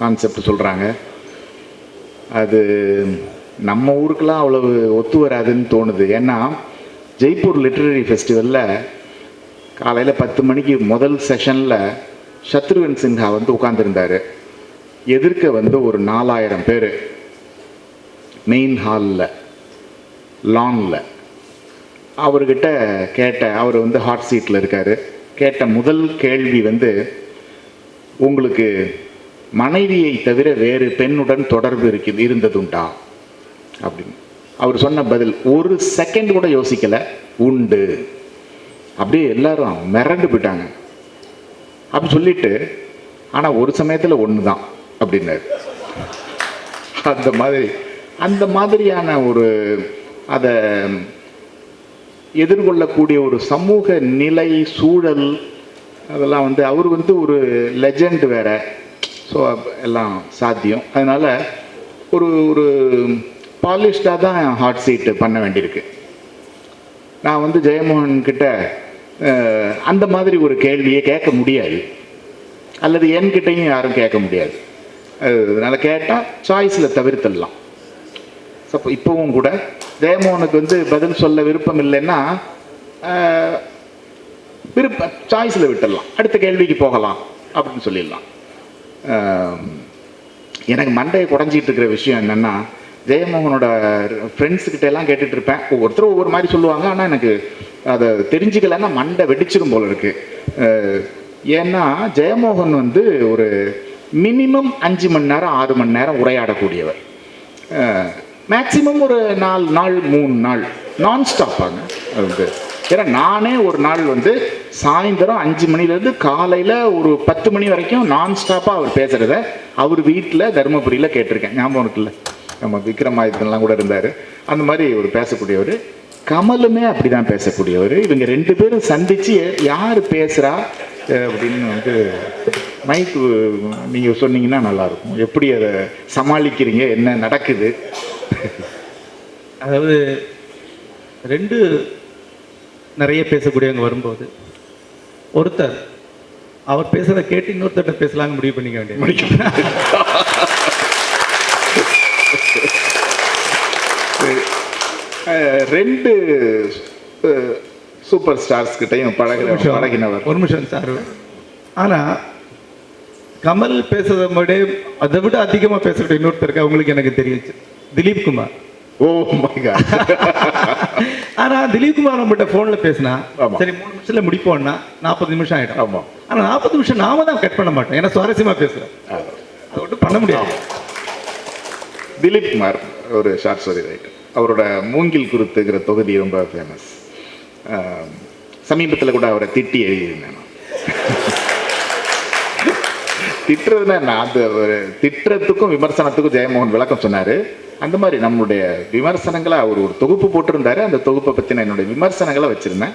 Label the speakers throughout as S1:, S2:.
S1: Concept சொல்கிறாங்க அது நம்ம ஊருக்கெல்லாம் அவ்வளவு ஒத்து வராதுன்னு தோணுது. ஏன்னா ஜெய்ப்பூர் லிட்ரரி ஃபெஸ்டிவலில் காலையில் பத்து மணிக்கு முதல் செஷனில் சத்ருவன் சின்ஹா வந்து உட்காந்துருந்தார் எதிர்க்க வந்து ஒரு நாலாயிரம் பேர். மெயின் ஹாலில் லானில் அவர்கிட்ட கேட்ட அவர் வந்து ஹாட் சீட்டில் இருக்கார். கேட்ட முதல் கேள்வி வந்து உங்களுக்கு மனைவியை தவிர வேறு பெண்ணுடன் தொடர்பு இருக்கு இருந்ததுண்டா? அப்படின்னு. அவர் சொன்ன பதில் ஒரு செகண்ட் கூட யோசிக்கல. உண்டு. அப்படியே எல்லாரும் மிரண்டு போயிட்டாங்க. அப்படி சொல்லிட்டு ஆனால் ஒரு சமயத்தில் ஒன்று தான் அப்படின்னாரு. அந்த மாதிரி அந்த மாதிரியான ஒரு அதை எதிர்கொள்ளக்கூடிய ஒரு சமூக நிலை சூழல் அதெல்லாம் வந்து அவர் வந்து ஒரு லெஜண்ட் வேற. ஸோ எல்லாம் சாத்தியம். அதனால் ஒரு ஒரு பாலிஷ்டாக தான் ஹாட் சீட்டு பண்ண வேண்டியிருக்கு. நான் வந்து ஜெயமோகன் கிட்ட அந்த மாதிரி ஒரு கேள்வியை கேட்க முடியாது. அல்லது என்கிட்டையும் யாரும் கேட்க முடியாது. அதனால் கேட்டால் சாய்ஸில் தவிர்த்துடலாம். சப்போ இப்போவும் கூட ஜெயமோகனுக்கு வந்து பதில் சொல்ல விருப்பம் இல்லைன்னா விருப்பம் விருப்ப சாய்ஸில் விட்டுடலாம். அடுத்த கேள்விக்கு போகலாம். அப்படின்னு சொல்லிடலாம். எனக்கு மண்டையை குறைஞ்சிட்டு இருக்கிற விஷயம் என்னென்னா ஜெயமோகனோட ஃப்ரெண்ட்ஸுக்கிட்ட எல்லாம் கேட்டுட்டு இருப்பேன். ஒவ்வொருத்தரும் ஒவ்வொரு மாதிரி சொல்லுவாங்க. ஆனால் எனக்கு அதை தெரிஞ்சுக்கலன்னா மண்டை வெடிச்சிடும் போல இருக்கு. ஏன்னா ஜெயமோகன் வந்து ஒரு மினிமம் அஞ்சு மணி நேரம் ஆறு மணி நேரம் உரையாடக்கூடியவர். மேக்சிமம் ஒரு நாலு நாள் மூணு நாள். நான் ஸ்டாப்பாங்க அது வந்து ஏன்னா நானே ஒரு நாள் வந்து சாயந்தரம் அஞ்சு மணிலேருந்து காலையில் ஒரு பத்து மணி வரைக்கும் நான் ஸ்டாப்பாக அவர் பேசுகிறத அவர் வீட்டில் தருமபுரியில் கேட்டிருக்கேன். ஞாபகம் இருக்குல்ல? நம்ம விக்ரமாதித்தன்லாம் கூட இருந்தார். அந்த மாதிரி ஒரு பேசக்கூடியவர். கமலுமே அப்படி தான் பேசக்கூடியவர். இவங்க ரெண்டு பேரும் சந்தித்து யார் பேசுகிறா அப்படின்னு வந்து மைக்கு நீங்கள் சொன்னீங்கன்னா நல்லாயிருக்கும். எப்படி அதை சமாளிக்கிறீங்க? என்ன நடக்குது?
S2: அதாவது ரெண்டு நிறைய பேசக்கூடியவங்க வரும்போது ஒருத்தர் அவர் பேசுறத கேட்டு இன்னொருத்தர்கிட்ட பேசலாம்னு முடிவு பண்ணிக்க வேண்டியது.
S1: அஹ், ரெண்டு சூப்பர் ஸ்டார்ஸ் கிட்டையும்
S2: நிமிஷம்,
S1: பழகினவர்.
S2: ஒரு நிமிஷம் சார். ஆனா கமல் பேசுறத விட அதை விட அதிகமா பேசக்கூடிய இன்னொருத்தருக்கு அவங்களுக்கு எனக்கு தெரியும் Dileep Kumar.
S1: Oh my god
S2: ஆனா திலீப் குமார் நம்மகிட்ட போன்ல பேசினா. சரி மூணு நிமிஷத்துல முடிப்போம்னா நாற்பது நிமிஷம் ஆயிடும்.
S1: ஆமா.
S2: ஆனா நாற்பது நிமிஷம் நாம தான் கட் பண்ண மாட்டோம். ஏன்னா சுவாரஸ்யமா பேசுறேன் அதை ஒன்றும் பண்ண முடியாது.
S1: திலீப் குமார் ஒரு ஷார்ட் ஸ்டோரி ரைட்டர் அவரோட மூங்கில் குருத்துங்கிற தொகுதி ரொம்ப ஃபேமஸ் சமீபத்தில் கூட அவரை திட்டி எழுதியிருந்தேன். திட்டுறதுன்னா நான் அந்த திட்டுறதுக்கும் விமர்சனத்துக்கும் ஜெயமோகன் விளக்கம் சொன்னார். அந்த மாதிரி நம்மளுடைய விமர்சனங்களை அவர் ஒரு தொகுப்பு போட்டிருந்தாரு. அந்த தொகுப்பை பற்றின என்னுடைய விமர்சனங்களை வச்சுருந்தேன்.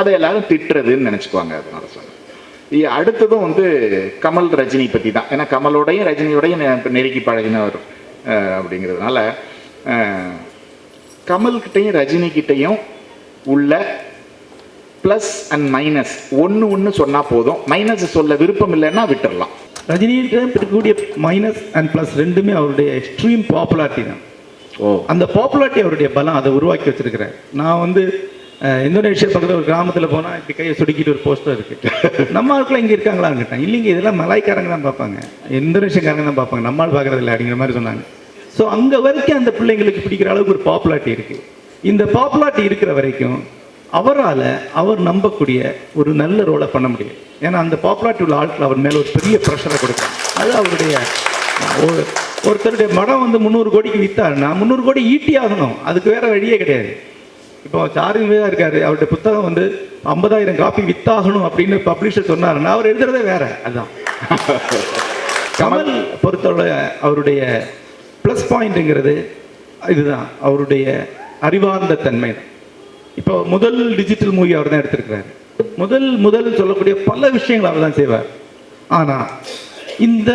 S1: அதை எல்லாரும் திட்டுறதுன்னு நினச்சிக்குவாங்க அதனால சொன்னேன் அடுத்ததும் வந்து கமல் ரஜினி பற்றி தான். ஏன்னா கமலோடையும் ரஜினியோடையும் நெருக்கி பழகினவர் அப்படிங்கிறதுனால கமல்கிட்டையும் ரஜினிகிட்டையும் உள்ள ப்ளஸ் அண்ட் மைனஸ் ஒன்று ஒன்று சொன்னால் போதும். மைனஸ் சொல்ல விருப்பம் இல்லைன்னா விட்டுடலாம்
S2: ரஜினிகிட்ட இருக்கக்கூடிய மைனஸ் அண்ட் ப்ளஸ் ரெண்டுமே அவருடைய எக்ஸ்ட்ரீம் பாப்புலாரிட்டி தான்.
S1: ஓ.
S2: அந்த பாப்புலாரிட்டி அவருடைய பலம் அதை உருவாக்கி வச்சிருக்கிறேன் நான் வந்து இந்தோனேஷியா பக்கத்தில் ஒரு கிராமத்தில் போனால் இப்படி கையை சுடுக்கிட்டு ஒரு போஸ்டர் இருக்கு. நம்ம ஆட்கள் இங்கே இருக்காங்களான்னு கேட்டேன் இல்லைங்க இதெல்லாம் மலாய்க்காரங்க தான் பார்ப்பாங்க. இந்தோனேஷியக்காரங்க தான் பார்ப்பாங்க. நம்மால் பார்க்கறது இல்லை அப்படிங்கிற மாதிரி சொன்னாங்க. ஸோ அங்கே வரைக்கும் அந்த பிள்ளைங்களுக்கு பிடிக்கிற அளவுக்கு ஒரு பாப்புலாரிட்டி இருக்கு. இந்த பாப்புலாரிட்டி இருக்கிற வரைக்கும் அவரால் அவர் நம்பக்கூடிய ஒரு நல்ல ரோலை பண்ண முடியும். ஏன்னா அந்த பாப்புலாரிட்டி உள்ள ஆட்கள் அவர் மேலே ஒரு பெரிய ப்ரெஷரை கொடுக்கும் அது அவருடைய ஒரு ஒருத்தருடைய மடம் வந்து முந்நூறு கோடிக்கு வித்தாருன்னா முந்நூறு கோடி ஈட்டி ஆகணும். அதுக்கு வேற வழியே கிடையாது. இப்போ தான் இருக்காரு அவருடைய புத்தகம் வந்து ஐம்பதாயிரம் காப்பி வித்தாகணும் அப்படின்னு பப்ளிஷர் சொன்னாருன்னா அவர் எழுதுறதே வேற. அதுதான் கமல் பொறுத்தவரை அவருடைய ப்ளஸ் பாயிண்ட்டுங்கிறது இதுதான். அவருடைய அறிவார்ந்த தன்மை தான் இப்போ முதல் டிஜிட்டல் மூவி அவர் தான் எடுத்திருக்கிறார். முதல் முதல் சொல்லக்கூடிய பல விஷயங்கள் அவர் தான் செய்வார். ஆனால் இந்த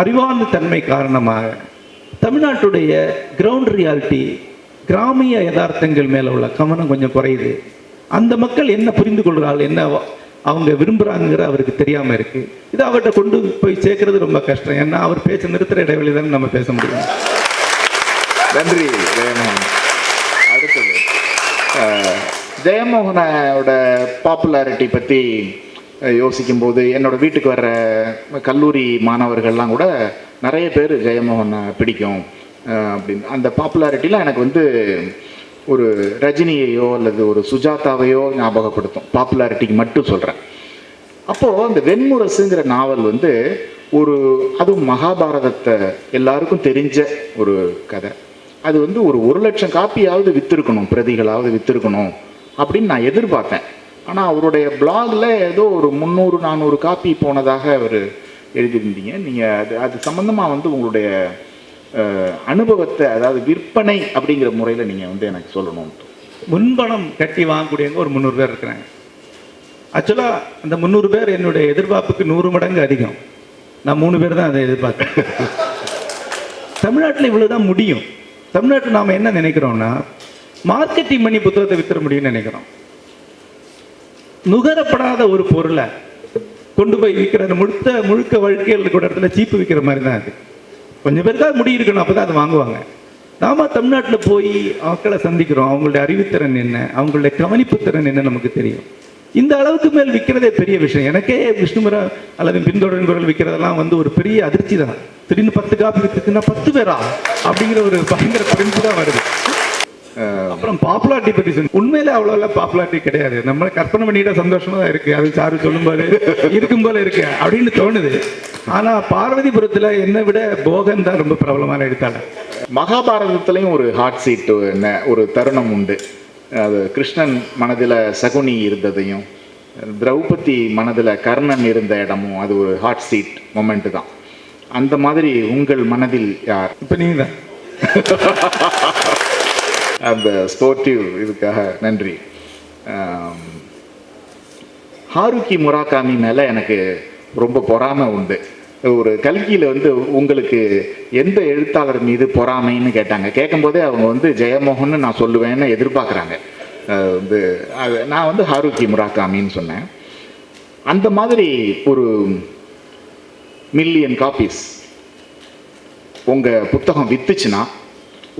S2: அறிவார்ந்த தன்மை காரணமாக தமிழ்நாட்டுடைய கிரவுண்ட் ரியாலிட்டி கிராமிய யதார்த்தங்கள் மேலே உள்ள கவனம் கொஞ்சம் குறையுது. அந்த மக்கள் என்ன புரிந்து கொள்கிறாள் என்ன அவங்க விரும்புகிறாங்கிற அவருக்கு தெரியாமல் இருக்குது இது அவர்கிட்ட கொண்டு போய் சேர்க்கறது ரொம்ப கஷ்டம். ஏன்னா அவர் பேச்ச நிறுத்துகிற இடைவெளி தானே நம்ம பேச முடியும்.
S1: நன்றி ஜெயமோகனோட பாப்புலாரிட்டி பற்றி யோசிக்கும் போது என்னோட வீட்டுக்கு வர்ற கல்லூரி மாணவர்கள்லாம் கூட நிறைய பேர் ஜெயமோகனை பிடிக்கும் அப்படின்னு. அந்த பாப்புலாரிட்டிலாம் எனக்கு வந்து ஒரு ரஜினியையோ அல்லது ஒரு சுஜாதாவையோ ஞாபகப்படுத்தும். பாப்புலாரிட்டிக்கு மட்டும் சொல்கிறேன் அப்போது அந்த வெண்முரசுங்கிற நாவல் வந்து ஒரு அதுவும் மகாபாரதத்தை எல்லாருக்கும் தெரிஞ்ச ஒரு கதை. அது வந்து ஒரு ஒரு லட்சம் காப்பியாவது வித்திருக்கணும் பிரதிகளாவது வித்திருக்கணும் அப்படின்னு நான் எதிர்பார்த்தேன். ஆனால் அவருடைய பிளாகில் ஏதோ ஒரு முந்நூறு நானூறு காப்பி போனதாக அவர் எழுதியிருந்தீங்க. நீங்கள் அது அது சம்மந்தமாக வந்து உங்களுடைய அனுபவத்தை அதாவது விற்பனை அப்படிங்கிற முறையில் நீங்கள் வந்து எனக்கு சொல்லணும்.
S2: முன்பணம் கட்டி வாங்கக்கூடியவங்க ஒரு முந்நூறு பேர் இருக்கிறாங்க. ஆக்சுவலாக அந்த முந்நூறு பேர் என்னுடைய எதிர்பார்ப்புக்கு நூறு மடங்கு அதிகம். நான் மூணு பேர் தான் அதை எதிர்பார்த்தேன். தமிழ்நாட்டில் இவ்வளோ தான் முடியும். தமிழ்நாட்டில் நாம் என்ன நினைக்கிறோம்னா மார்க்கெட்டிங் பண்ணி புத்தகத்தை வித்துற முடியும்னு நினைக்கிறோம். நுகரப்படாத ஒரு பொருளை கொண்டு போய் விற்கிற முழுத்த முழுக்க வாழ்க்கையில் கூட இடத்துல சீப்பு விற்கிற மாதிரி தான் அது. கொஞ்சம் பேருக்காக முடி இருக்கணும் அப்போ தான் அதை வாங்குவாங்க. நாம தமிழ்நாட்டில் போய் மக்களை சந்திக்கிறோம் அவங்களுடைய அறிவுத்திறன் என்ன அவங்களுடைய கவனிப்பு திறன் என்ன நமக்கு தெரியும். இந்த அளவுக்கு மேல் விற்கிறதே பெரிய விஷயம். எனக்கே விஷ்ணுமுரம் அல்லது பின்தொடரின் குரல் விற்கிறதெல்லாம் வந்து ஒரு பெரிய அதிர்ச்சி தான். திடீர்னு பத்து காப்பி விற்றுக்குன்னா பத்து பேரா? அப்படிங்கிற ஒரு பயங்கர பிரிஞ்சு தான் வருது. அப்புறம் பாப்புலாரிட்டி பற்றி உண்மையிலே உண்மையில எல்லாம் பாப்புலாரிட்டி கிடையாது. நம்ம கற்பனை பண்ணிட்ட சந்தோஷமா தான் இருக்கு. அது சாரு சொல்லும் போது இருக்கும் போல இருக்கு அப்படின்னு தோணுது. ஆனா பார்வதிபுரத்துல என்னை விட போகன் தான் ரொம்ப பிரபலமான எடுத்தாங்க
S1: மகாபாரதத்துலேயும் ஒரு ஹாட் சீட் ஒரு தருணம் உண்டு. அது கிருஷ்ணன் மனதில் சகுனி இருந்ததையும் திரௌபதி மனதில் கர்ணன் இருந்த இடமும் அது ஒரு ஹாட் சீட் மொமெண்ட் தான். அந்த மாதிரி உங்கள் மனதில் யார்?
S2: இப்ப நீங்க. தான்
S1: அந்த ஸ்போர்ட்டிவ் இதுக்காக நன்றி. ஹாருக்கி முராகாமி மேலே எனக்கு ரொம்ப பொறாமை உண்டு. ஒரு கல்கியில் வந்து உங்களுக்கு எந்த எழுத்தாளர் மீது பொறாமைன்னு கேட்டாங்க. கேட்கும்போதே அவங்க வந்து ஜெயமோகன் நான் சொல்லுவேன்னு எதிர்பார்க்குறாங்க. வந்து அது நான் வந்து ஹாரூக்கி முராக்காமின்னு சொன்னேன். அந்த மாதிரி ஒரு மில்லியன் காப்பீஸ் உங்கள் புத்தகம் வித்துச்சுன்னா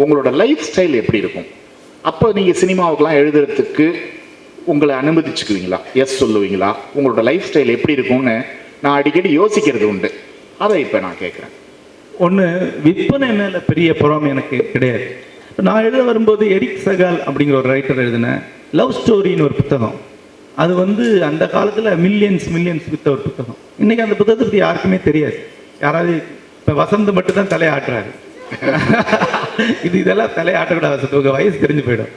S1: உங்களோட லைஃப் ஸ்டைல் எப்படி இருக்கும்? அப்போ நீங்கள் சினிமாவுக்கெலாம் எழுதுறதுக்கு உங்களை அனுமதிச்சுக்குவீங்களா? எஸ் சொல்லுவீங்களா? உங்களோட லைஃப் ஸ்டைல் எப்படி இருக்கும்னு நான் அடிக்கடி யோசிக்கிறது உண்டு. அதை இப்போ நான் கேட்குறேன்.
S2: ஒன்று விற்பனை மேல பெரிய புறம் எனக்கு கிடையாது. நான் எழுத வரும்போது எரிக் சகால் அப்படிங்கிற ஒரு ரைட்டர் எழுதினேன். லவ் ஸ்டோரின்னு ஒரு புத்தகம். அது வந்து அந்த காலத்தில் மில்லியன்ஸ் மில்லியன்ஸ் வித்த ஒரு புத்தகம். இன்னைக்கு அந்த புத்தகத்தை பற்றி யாருக்குமே தெரியாது. யாராவது இப்போ வசந்த் மட்டும் தான் தலையாட்டுறாரு. இது இதெல்லாம் தலையாட்டக்கூடாது வசந்த். உங்க வயசு தெரிஞ்சு போயிடும்.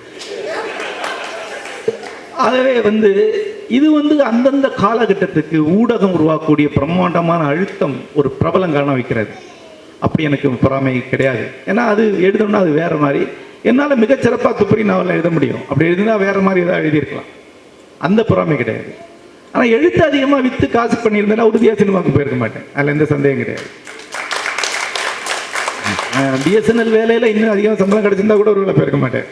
S2: ஆகவே வந்து இது வந்து அந்தந்த காலகட்டத்துக்கு ஊடகம் உருவாக்கக்கூடிய பிரம்மாண்டமான அழுத்தம் ஒரு பிரபலம் காண வைக்கிறது. அப்படி எனக்கு பொறாமை கிடையாது. ஏன்னா அது எழுதணும்னா அது வேற மாதிரி. என்னால் மிகச்சிறப்பாக துப்பறி நாவலில் எழுத முடியும். அப்படி எழுதினா வேற மாதிரி ஏதாவது எழுதியிருக்கலாம். அந்த பொறாமை கிடையாது. ஆனால் எழுத்து அதிகமாக விற்று காசு பண்ணியிருந்தேன்னா உறுதியாக சினிமாவுக்கு போயிருக்க மாட்டேன். அதில் எந்த சந்தேகம் கிடையாது. பிஎஸ்என்எல் வேலையில் இன்னும் அதிகமாக சம்பளம் கிடைச்சிருந்தா கூட ஒரு வேலை போயிருக்க மாட்டேன்.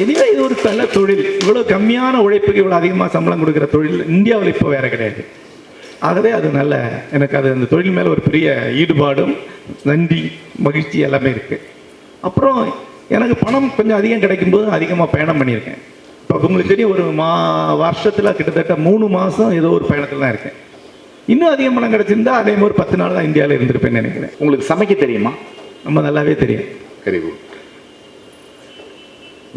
S2: எனிவே இது ஒரு நல்ல தொழில். இவ்வளோ கம்மியான உழைப்புக்கு இவ்வளோ அதிகமாக சம்பளம் கொடுக்குற தொழில் இந்தியாவில் இப்போ வேற கிடையாது. ஆகவே அது நல்ல எனக்கு அது அந்த தொழில் மேலே ஒரு பெரிய ஈடுபாடும் நன்றி மகிழ்ச்சி எல்லாமே இருக்குது அப்புறம் எனக்கு பணம் கொஞ்சம் அதிகம் கிடைக்கும்போது அதிகமாக பயணம் பண்ணியிருக்கேன். இப்போ உங்களுக்கு தெரியும் ஒரு மா வருஷத்தில் கிட்டத்தட்ட மூணு மாதம் ஏதோ ஒரு பயணத்தில் தான் இருக்கேன். இன்னும் அதிகம் பணம் கிடைச்சிருந்தா அதே மாதிரி பத்து நாள் தான் இந்தியாவில் இருந்திருப்பேன்னு நினைக்கிறேன்.
S1: உங்களுக்கு சமைக்க தெரியுமா?
S2: நம்ம நல்லாவே தெரியும்.
S1: வெரி குட்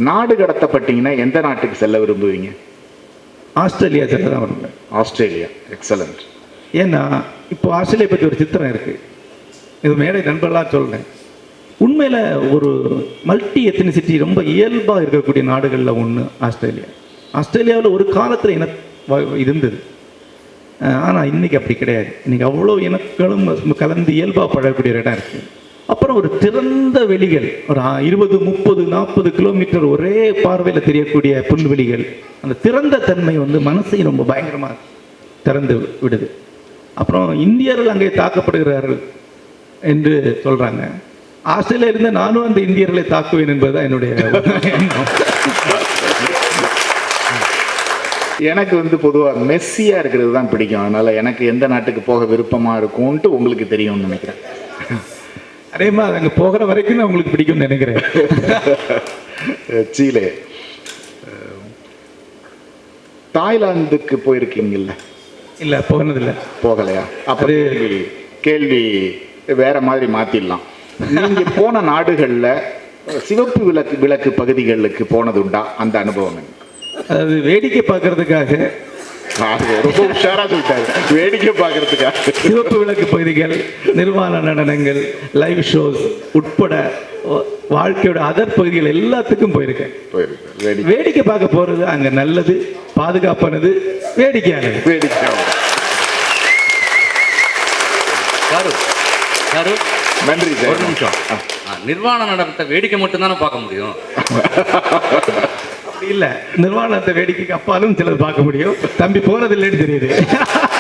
S1: நாடு கடத்தப்பட்டீங்கன்னா எந்த நாட்டுக்கு செல்ல விரும்புவீங்க?
S2: ஆஸ்திரேலியா செல்ல தான் வருவேன்
S1: ஆஸ்திரேலியா. எக்ஸலண்ட்
S2: ஏன்னா இப்போ ஆஸ்திரேலியா பற்றி ஒரு சித்திரம் இருக்கு. இது மேடை நண்பர்களாக சொல்றேன். உண்மையில் ஒரு மல்டி எத்தனிசிட்டி ரொம்ப இயல்பாக இருக்கக்கூடிய நாடுகளில் ஒன்று ஆஸ்திரேலியா. ஆஸ்திரேலியாவில் ஒரு காலத்தில் இன இருந்தது. ஆனால் இன்னைக்கு அப்படி கிடையாது. இன்னைக்கு அவ்வளோ இனங்களும் கலந்து இயல்பாக பழகக்கூடிய இடம் இருக்குது அப்புறம் ஒரு திறந்த வெளிகள் ஒரு இருபது முப்பது நாற்பது கிலோமீட்டர் ஒரே பார்வையில் தெரியக்கூடிய புல்வெளிகள். அந்த திறந்த தன்மை வந்து மனசை ரொம்ப பயங்கரமாக திறந்து விடுது. அப்புறம் இந்தியர்கள் அங்கே தாக்கப்படுகிறார்கள் என்று சொல்கிறாங்க ஆஸ்திரேலியா இருந்து நானும் அந்த இந்தியர்களை தாக்குவேன் என்பதுதான் என்னுடைய
S1: எனக்கு வந்து பொதுவாக மெஸ்ஸியாக இருக்கிறது தான் பிடிக்கும். அதனால் எனக்கு எந்த நாட்டுக்கு போக விருப்பமாக இருக்கும்ன்ட்டு உங்களுக்கு தெரியும்னு நினைக்கிறேன்.
S2: அதே மாதிரி அங்கே போகிற வரைக்கும் நான் உங்களுக்கு பிடிக்கும்னு நினைக்கிறேன்.
S1: சீலே தாய்லாந்துக்கு போயிருக்கீங்கல்ல?
S2: இல்லை போனதில்லை.
S1: போகலையா? அப்போ கேள்வி கேள்வி வேற மாதிரி மாற்றிடலாம் நீங்கள் போன நாடுகளில் சிவப்பு விளக்கு விளக்கு பகுதிகளுக்கு போனதுண்டா? அந்த அனுபவம் என்ன?
S2: அதாவது வேடிக்கை பார்க்கறதுக்காக.
S1: அது ரொம்ப உஷாரா சொல்லிட்டாரு. வேடிக்கை பார்க்கறதுக்காக.
S2: சிவப்பு விளக்கு பகுதிகள் நிர்வாண நடனங்கள் லைவ் ஷோஸ் உட்பட வாழ்க்கையோட அதர் பகுதிகள் எல்லாத்துக்கும் போயிருக்கேன்.
S1: போயிருக்கு
S2: வேடிக்கை. பார்க்க போறது அங்க நல்லது பாதுகாப்பானது வேடிக்கையானது.
S1: வேடிக்கை
S3: யாரு யாரு
S1: நன்றி
S3: ஒரு
S1: சார்
S3: நிமிஷம் ஆ, நிர்வாண நடனத்தை வேடிக்கை மட்டும்தானே பார்க்க முடியும்?
S2: அப்படி இல்லை. நிர்வாணத்தை வேடிக்கைக்கு அப்பாலும் சிலர் பார்க்க முடியும். தம்பி போனதில்லைன்னு தெரியுது.